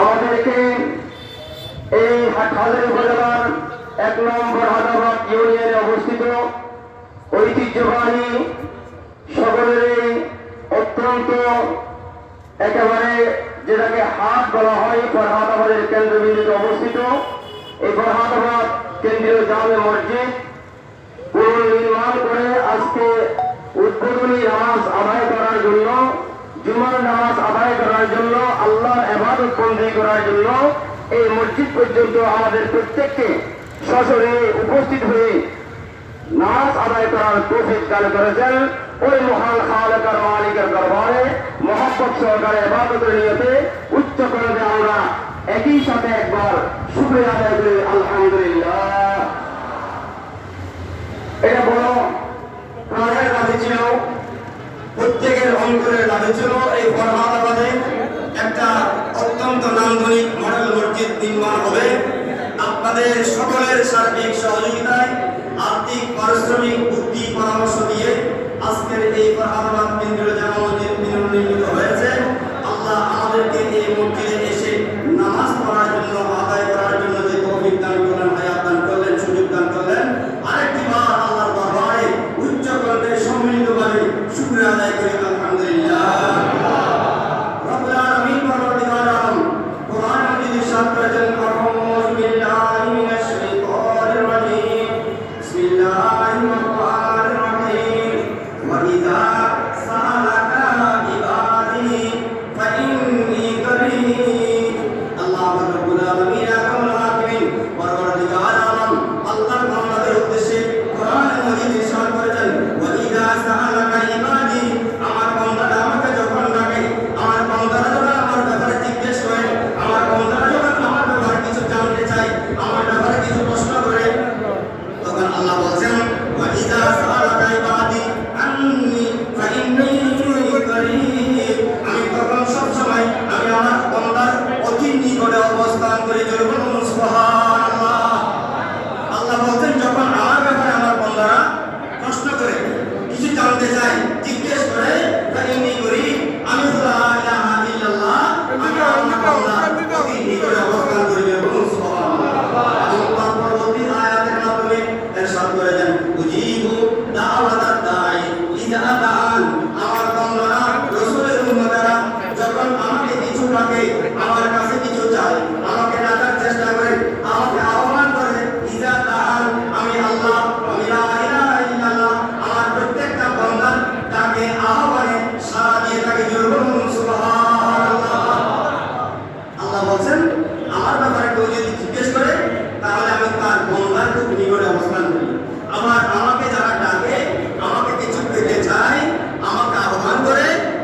আমাদেরকে এই হাটহাজারি উপজেলার এক নম্বর হাটাবাদ ইউনিয়নে অবস্থিত ঐতিহ্যবাহী সকলেরই অত্যন্ত একেবারে যেটাকে হাট বলা হয় ফরহাদাবাদের কেন্দ্রবিন্দুতে অবস্থিত। এই ফরহাদাবাদ কেন্দ্রীয় জামে মসজিদ পুনর্নির্মাণ করে আজকে উদ্বোধনী নামাজ আদায় জুমার নামাজ আদায় করার জন্য, আল্লাহর এবাদত বন্দী করার জন্য এই মসজিদ পর্যন্ত আমাদের প্রত্যেককে সশরে উপস্থিত হয়ে নামাজ আদায় করার তৌফিক দান করেছেন। ওই মহান খালেকার মালিকের দরবারে মহাব্বত সহকারে এবাদতের নিয়তে উচ্চ করে আমরা একই সাথে একবার শুক্রিয়া আদায় করি। আলহামদুলিল্লাহ। এটা বড় প্রাণের দাবি ছিল প্রত্যেকের অন্তরের দাবি ছিল এই ফরহাদাবাদে একটা অত্যন্ত নান্দনিক মডেল মসজিদ নির্মাণ হবে। আপনাদের সকলের সার্বিক সহযোগিতায় আর্থিক, পারিশ্রমিক, বুদ্ধি, পরামর্শ দিয়ে আজকের এই ফরহাদাবাদ কেন্দ্রীয় জামা মসজিদ নির্মিত হয়েছে। sanidad. জিজ্ঞেস করে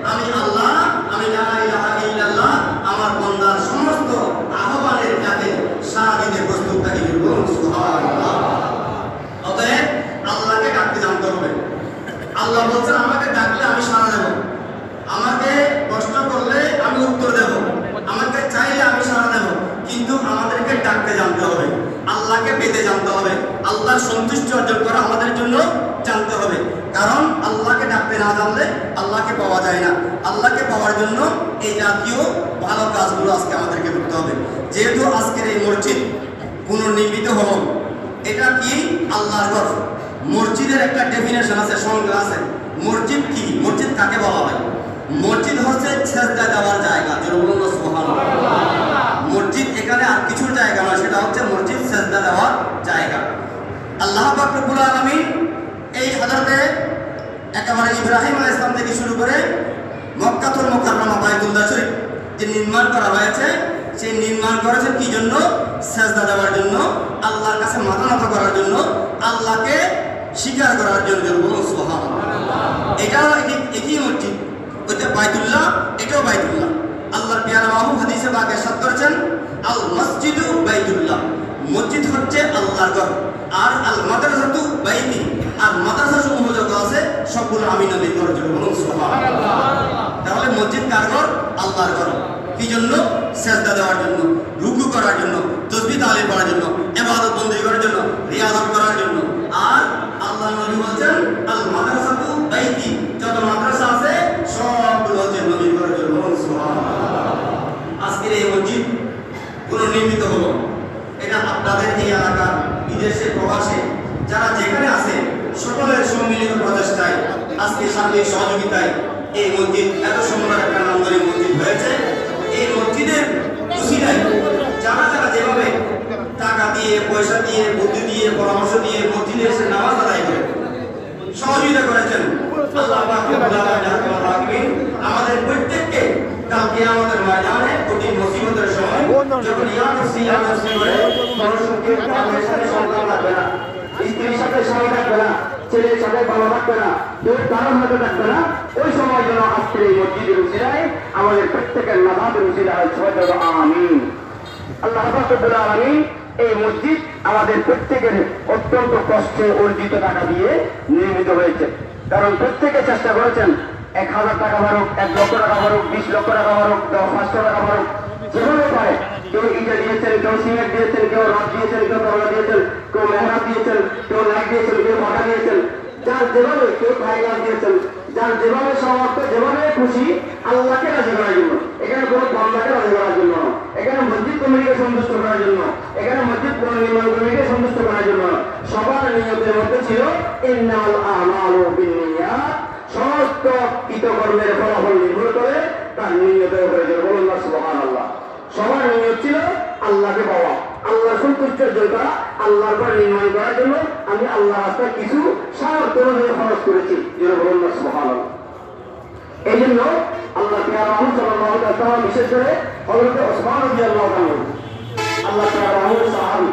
আমি আল্লাহ, আমি আমার বন্দার সমস্ত আহ্বানের যাতে সাড়া দিতে প্রস্তুত থাকি অতএব আল্লাহকে ডাকতে জানতে হবে। আল্লাহ বলছেন আমাকে ডাকলে আমি সাড়া দেব আমাকে প্রশ্ন করলে আমি উত্তর দেব আমাকে চাইলে আমি সাড়া দেব কিন্তু আমাদেরকে ডাকতে জানতে হবে আল্লাহকে পেতে জানতে হবে আল্লাহর সন্তুষ্টি অর্জন করা আমাদের জন্য জানতে হবে কারণ আল্লাহকে ডাকতে না জানলে আল্লাহকে পাওয়া যায় না আল্লাহকে পাওয়ার জন্য এই জাতীয় ভালো কাজগুলো আজকে আমাদেরকে করতে হবে। যেহেতু আজকের এই মসজিদ পুনর্নির্মিত হলো, এটা কি আল্লাহর ঘর মসজিদের একটা ডেফিনেশন আছে, সংজ্ঞা আছে। মসজিদ কি? মসজিদ কাকে বলা হয়? মসজিদ হচ্ছে ছেজদা দেওয়ার জায়গা না মসজিদ এখানে আর কিছুর জায়গা নয়, সেটা হচ্ছে মসজিদ ছেজদা দেওয়ার জায়গা। আল্লাহ পাক রব্বুল আলামিন এই হাজরতে একেবারে ইব্রাহিম আলাইহিস সালাম থেকে শুরু করে যে নির্মাণ করা হয়েছে, সেই নির্মাণ করেছে কি জন্য? সেজদা দেওয়ার জন্য, আল্লাহর কাছে মাথা নত করার জন্য, আল্লাহকে স্বীকার করার জন্য সুবহানাল্লাহ। এটাও একই মসজিদ। ওইটা বাইতুল্লাহ, এটাও বাইতুল্লাহ। আল্লাহর পিয়ারা মাহবুব হাদিসে বাকে সাত করেছেন আল মসজিদু বাইতুল্লাহ। মসজিদ হচ্ছে আল্লাহর ঘর। আর আল মাদ্রাসাতু জন্য, সেজদা দেওয়ার জন্য, রুকু করার জন্য, তসবি তালে করার জন্য এবাদত বন্দী করার জন্য, রিয়াজত করার জন্য। আর আল্লাহ নবী বলছেন আল মাদ্রাসাতু বাইতি যত মাদ্রাসা আছে, সবগুলো হচ্ছে নবীর ঘরের জন্য। আজকের এই মসজিদ পুনর্নির্মিত হলো। এটা আপনাদের এই এলাকার বিদেশে প্রবাসে, যারা যেখানে আছে, সকলের সম্মিলিত প্রচেষ্টায় আজকে সামনে সহযোগিতায় এই মসজিদ, এত সুন্দর একটা নামদারি মসজিদ হয়েছে। এই মসজিদের উসিলায় যারা যারা যেভাবে টাকা দিয়ে, পয়সা দিয়ে, বুদ্ধি দিয়ে, পরামর্শ দিয়ে মসজিদে এসে নামাজ আদায় করে, সহযোগিতা করেছেন আমাদের প্রত্যেককে কালকে আমাদের ময়দানে কঠিন মুসিবতের সময় যখন ইয়া নফসি করে মানুষকে কামের সাথে সন্তান লাগবে না। স্ত্রীর সাথে স্বামী থাকবে না, ছেলের সাথে বাবা থাকবে না কেউ কারোর হাতে থাকবে না। ওই সময় যেন আজকের এই মসজিদের উচিলায় আমাদের প্রত্যেকের নামাজের উচিলা হয়। বলো আল্লাহ আলামিন এই মসজিদ আমাদের প্রত্যেকের অত্যন্ত কষ্টে অর্জিত টাকা দিয়ে নির্মিত হয়েছে। কারণ প্রত্যেকে চেষ্টা করেছেন, এক হাজার টাকা বারুক এক লক্ষ টাকা বারুক বিশ লক্ষ টাকা দশ, পাঁচশো টাকা বারুক যেভাবে পারে কেউ ইটা দিয়েছেন, কেউ সিমেন্ট দিয়েছেন, কেউ রড দিয়েছেন, কেউ তবলা দিয়েছেন, কেউ মেহরাব দিয়েছেন, কেউ লাইট দিয়েছেন, কেউ ভাড়া দিয়েছেন। যার যেভাবে কেউ ফাইনাল দিয়েছেন। যার যেভাবে সমর্থ যেভাবে খুশি, আল্লাহকে রাজি করার জন্য। এখানে কোনো বান্দাকে রাজি করার জন্য এখানে মসজিদ কমিটিকে সন্তুষ্ট করার জন্য। এখানে মসজিদ পুনর্নির্মাণ কমিটিকে সন্তুষ্ট করার জন্য। সবার নিয়তের মধ্যে ছিল, ইন্নাল আমালু সমস্ত কৃতকর্মের ফলাফল নির্ভর করে তার নিয়তের উপরে বলুন সুবহানাল্লাহ। সবার সন্তুষ্টের জন্য আল্লাহর পর নির্মাণ করার জন্য আমি আল্লাহ রাস্তায় কিছু সামর্থ্য খরচ করেছি। এই জন্য আল্লাহ বিশেষ করে হযরত ওসমান আল্লাহ সাহাবী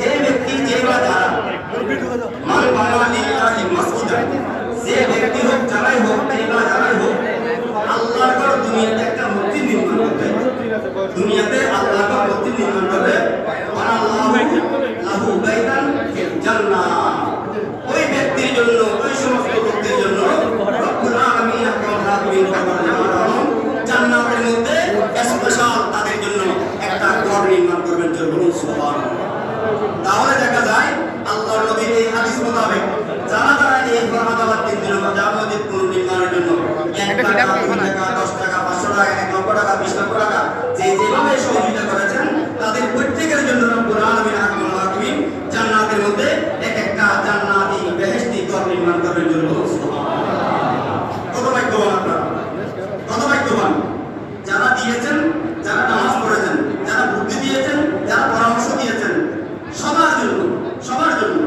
যে ব্যক্তি যে ব্যক্তি হোক যারাই হোক যে বা যারাই হোক আল্লাহর ঘর দুনিয়াতে একটা মূর্তি নির্মাণ করবে। দুনিয়াতে আল্লাহর ঘর মূর্তি নির্মাণ করবে। আল্লাহ লাহু বাইতান ফিল জান্নাহ ওই ব্যক্তির জন্য ওই সমস্ত ব্যক্তির জন্য রব্বুল আলামিন আকরাম হাকিমিন ফরমান জান্নাতের মধ্যে স্পেশাল তাদের জন্য একটা ঘর নির্মাণ করবেন যে বলুন সুবহানাল্লাহ তাহলে দেখা যায় আল্লাহর নবীর এই হাদিস মোতাবেক যারা যারা এই ফরমাদাবাদ তিন দিনের মধ্যে মসজিদ পুনর্নির্মাণের জন্য এক টাকা দুই টাকা দশ টাকা পাঁচশো টাকা এক লক্ষ টাকা বিশ লক্ষ টাকা যে যেভাবে সহযোগিতা করেছেন তাদের প্রত্যেকের জন্য রব্বুল আলামিন হাকিমুল হাকিমিন জান্নাতের মধ্যে এক একটা জান্নাতি বেহেশতি ঘর নির্মাণ করবেন জন্য বলুন সুবহানাল্লাহ। কত ভাগ্যবান আপনারা কত ভাগ্যবান যারা দিয়েছেন যারা নামাজ পড়েছেন যারা বুদ্ধি দিয়েছেন যারা পরামর্শ দিয়েছেন সবার জন্য সবার জন্য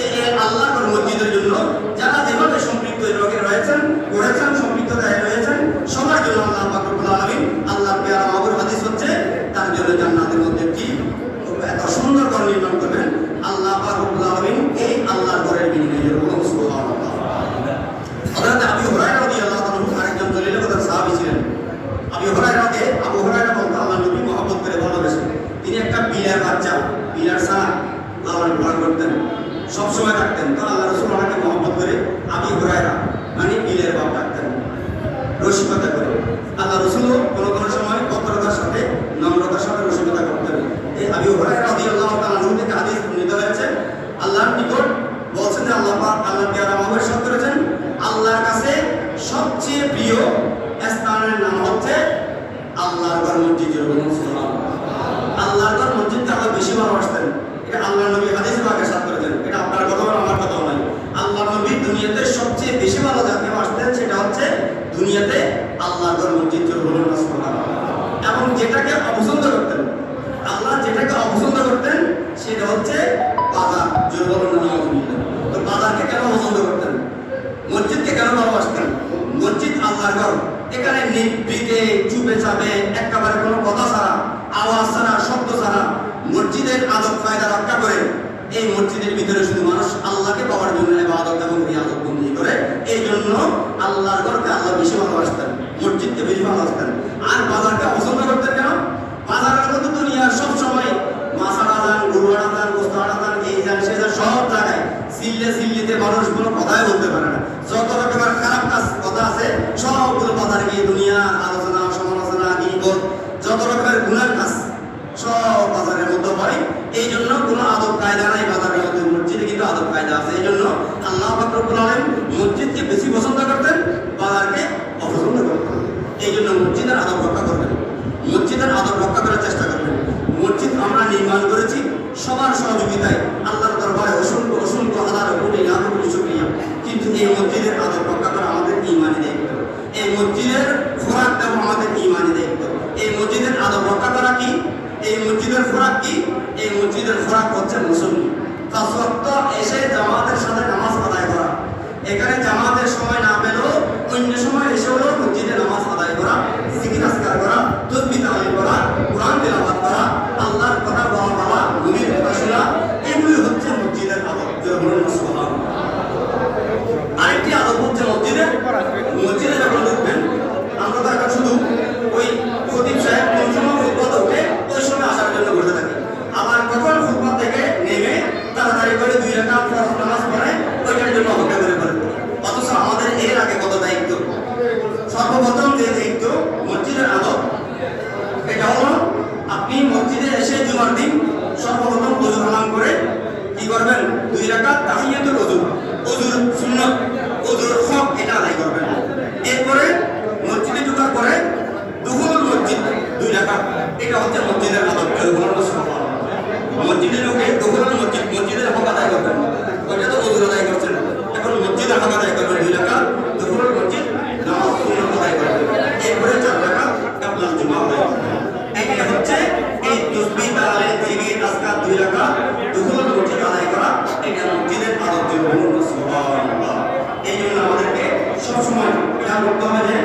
এই এই আল্লাহর মসজিদের জন্য যারা যেভাবে সম্পৃক্ত এই রোগে রয়েছেন করেছেন সম্পৃক্ততায় রয়েছেন সবার জন্য আল্লাহ পাক রব্বুল আলামিন আল্লাহর পেয়ারা মাবুর হাদিস হচ্ছে তার জন্য জান্নাতের মধ্যে কি এত সুন্দর ঘর নির্মাণ করবেন আল্লাহ পাক রব্বুল আলামিন এই আল্লাহর ঘরের বিনিময়ে বলুন সুবহানাল্লাহ হযরত আবু হুরায়রা রাদিয়াল্লাহু তাআলা আরেকজন জলিল কদর সাহাবী ছিলেন আবু হুরায়রাকে আবু হুরায়রা বলতে আল্লাহ নবী মহব্বত করে ভালোবাসেন তিনি একটা বিড়ার বাচ্চা বিড়ার ছাড়া লালন পালন করতেন। সব সময় থাকতেন। তো আল্লাহ রসুল ওনাকে মহব্বত করে আবি হুরায়রা মানে বিলের বাপ ডাকতেন। রসিকতা করে। আল্লাহ রসুলও কোনো কোনো সময় ভদ্রতার সাথে, নম্রতার সাথে রসিকতা করতেন। এই আবি হুরায়রা রাদিয়াল্লাহু তাআলা আনহু থেকে হাদিস বর্ণিত হয়েছে, আল্লাহর নিকট বলছেন যে আল্লাহ আল্লাহ পিয়ারা মহাবের সাথ করেছেন। আল্লাহর কাছে সবচেয়ে প্রিয় স্থানের নাম হচ্ছে আল্লাহর ঘর মসজিদ ঘর মসজিদটা আল্লাহ বেশি ভালোবাসতেন। এটা আল্লাহ নবী হাদিস বাগে সাথ করেছেন এটা আপনার কথা বলে আমার কথা নয় আল্লাহ নবী দুনিয়াতে সবচেয়ে বেশি ভালো যাকে বাসতেন সেটা হচ্ছে দুনিয়াতে আল্লাহর মসজিদ এবং যেটাকে অপছন্দ করতেন, আল্লাহ যেটাকে অপছন্দ করতেন সেটা হচ্ছে বাজার জোর তো বাজারকে কেন পছন্দ করতেন? মসজিদকে কেন ভালোবাসতেন? মসজিদ আল্লাহর ঘর। এখানে নিবৃতে চুপে চাপে, একেবারে কোনো কথা ছাড়া, আওয়াজ ছাড়া মসজিদের আদব কায়দা রক্ষা করে এই মসজিদের ভিতরে শুধু মানুষ আল্লাহকে পাওয়ার জন্য আদব এবং রিয়াদত বন্দি করে এই জন্য আল্লাহর ঘরকে আল্লাহ বেশি ভালোবাসতেন, মসজিদকে বেশি ভালোবাসতেন। আর বাজারকে পছন্দ করতেন কেন? বাজারের মধ্যে দুনিয়ার সব সময় এই সে সব জায়গায় সিল্লে সিল্লিতে মানুষ কোনো কথাই বলতে পারে না। যত রকমের খারাপ কাজ, কথা আছে, সবগুলো গিয়ে দুনিয়া আলোচনা, সমালোচনা গিবত যত রকমের গুণের কাজ, সব বাজারের মধ্যে পড়ে এই জন্য কোনো আদব কায়দা নাই বাধাগ্রস্তের মসজিদে কিন্তু আদব কায়দা আছে। এই জন্য আল্লাহ ফাকরুল আলম মসজিদকে বেশি পছন্দ করতেন, বাজারকে অপছন্দ করতেন। এই জন্য মসজিদের আদব রক্ষা করবেন এটা হচ্ছে মসজিদের আদব ওগুলোর সম্মান মসজিদের লোকে ওগুলোর মসজিদ মসজিদের হক আদায় করতেন। ওইটা তো ওগুলো আদায় করছেন। এখন মসজিদের হক আদায় করবেন দুই টাকা দুপুরের মসজিদ, নামাজ পূর্ণ আদায় করবেন। এরপরে চার টাকা আপনার জমা আদায় করবেন। এটা হচ্ছে এই তসবি তাহলে জিগি আজকা দুই টাকা দুপুরের মসজিদ আদায় করা, এটা মসজিদের আদব জীবন সুবহানাল্লাহ। এই জন্য আমাদেরকে সবসময় খেয়াল করতে হবে যে